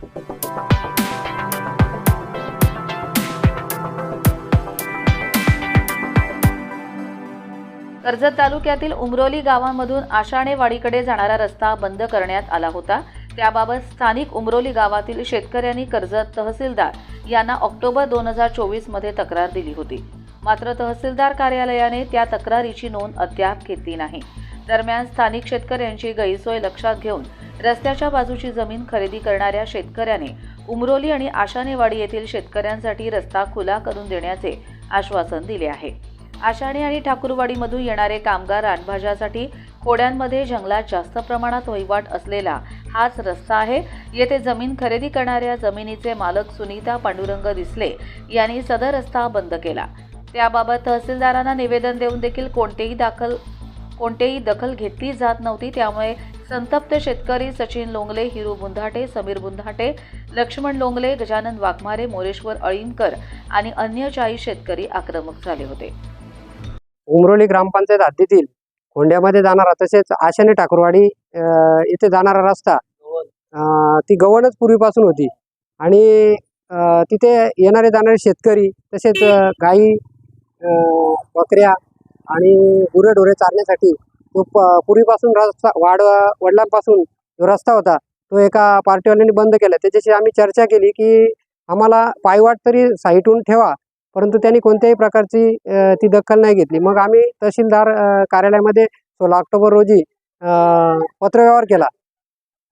कर्जत तालुक्यातील उमरोली गावामधून आषाणेवाडीकडे जाणारा रस्ता बंद करण्यात आला होता. त्याबाबत स्थानिक उमरोली गावातील शेतकऱ्यांनी कर्जत तहसीलदार यांना ऑक्टोबर दोन हजार चोवीसमध्ये तक्रार दिली होती. मात्र तहसीलदार कार्यालयाने त्या तक्रारीची नोंद अद्याप घेतली नाही. दरम्यान स्थानिक शेतकऱ्यांची गैरसोय लक्षात घेऊन रस्त्याच्या बाजूची जमीन खरेदी करणाऱ्या शेतकऱ्याने उमरोली आणि आशानेवाडी येथील शेतकऱ्यांसाठी रस्ता खुला करून देण्याचे आश्वासन दिले आहे. आशाणे आणि ठाकूरवाडीमधून येणारे कामगार रानभाज्यासाठी खोड्यांमध्ये जंगलात जास्त प्रमाणात वहिवाट असलेला हाच रस्ता आहे. येथे जमीन खरेदी करणाऱ्या जमिनीचे मालक सुनीता पांडुरंग दिसले यांनी सदर रस्ता बंद केला. त्याबाबत तहसीलदारांना निवेदन देऊन देखील कोणतेही दाखल कोणतेही दखल घेतली जात नव्हती. त्यामुळे संतप्त शेतकरी सचिन लोंगले हिरू बुंधाटे समीर बुंधाटे लक्ष्मण लोंगले गजानन वाघमारे मोरेश्वर अळीमकर आणि अन्य चाळीस शेतकरी आक्रमक झाले होते. उमरोली ग्रामपंचायत हद्दीतील खोंड्यामध्ये जाणारा तसेच आशाने ठाकूरवाडी येथे जाणारा रस्ता ती गवणच पूर्वीपासून होती. आणि तिथे येणारे जाणारे शेतकरी तसेच गाई बकऱ्या आणि गुरेढोरे चारण्यासाठी तो प पूर्वीपासून रस्ता वाड वडिलांपासून जो रस्ता होता तो एका पार्टीवाल्यांनी बंद केला. त्याच्याशी आम्ही चर्चा केली की आम्हाला पायवाट तरी साईटून ठेवा परंतु त्यांनी कोणत्याही प्रकारची ती दखल नाही घेतली. मग आम्ही तहसीलदार कार्यालयामध्ये सोळा ऑक्टोबर रोजी पत्रव्यवहार केला.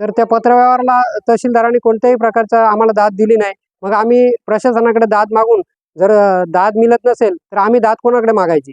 तर त्या पत्रव्यवहाराला तहसीलदारांनी कोणत्याही प्रकारचा आम्हाला दाद दिली नाही. मग आम्ही प्रशासनाकडे दाद मागून जर दाद मिळत नसेल तर आम्ही दाद कोणाकडे मागायची?